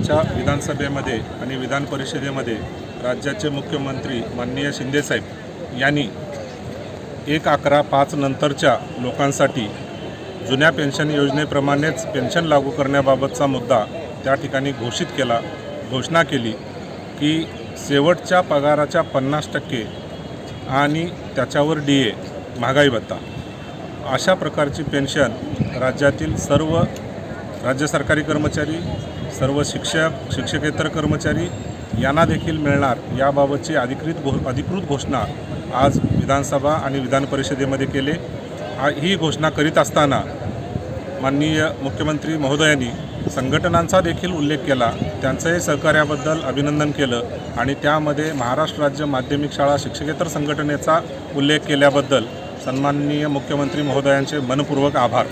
आजच्या विधानसभेमध्ये आणि विधान परिषदेमध्ये राज्याचे मुख्यमंत्री माननीय शिंदेसाहेब यांनी एक अकरा पाच नंतरच्या लोकांसाठी जुन्या पेन्शन योजनेप्रमाणेच पेन्शन लागू करण्याबाबतचा मुद्दा त्या ठिकाणी घोषित केला घोषणा केली की शेवटच्या पगाराच्या पन्नास टक्के आणि त्याच्यावर डी ए महागाई भत्ता. अशा प्रकारची पेन्शन राज्यातील सर्व राज्य सरकारी कर्मचारी सर्व शिक्षक शिक्षकेतर कर्मचारी यांना देखील मिळणार याबाबतची अधिकृत घो अधिकृत घोषणा आज विधानसभा आणि विधान परिषदेमध्ये केले. ही घोषणा करीत असताना माननीय मुख्यमंत्री महोदयांनी संघटनांचा देखील उल्लेख केला. त्यांचंही सहकार्याबद्दल अभिनंदन केलं आणि त्यामध्ये महाराष्ट्र राज्य माध्यमिक शाळा शिक्षकेतर संघटनेचा उल्लेख केल्याबद्दल सन्माननीय मुख्यमंत्री महोदयांचे मनपूर्वक आभार.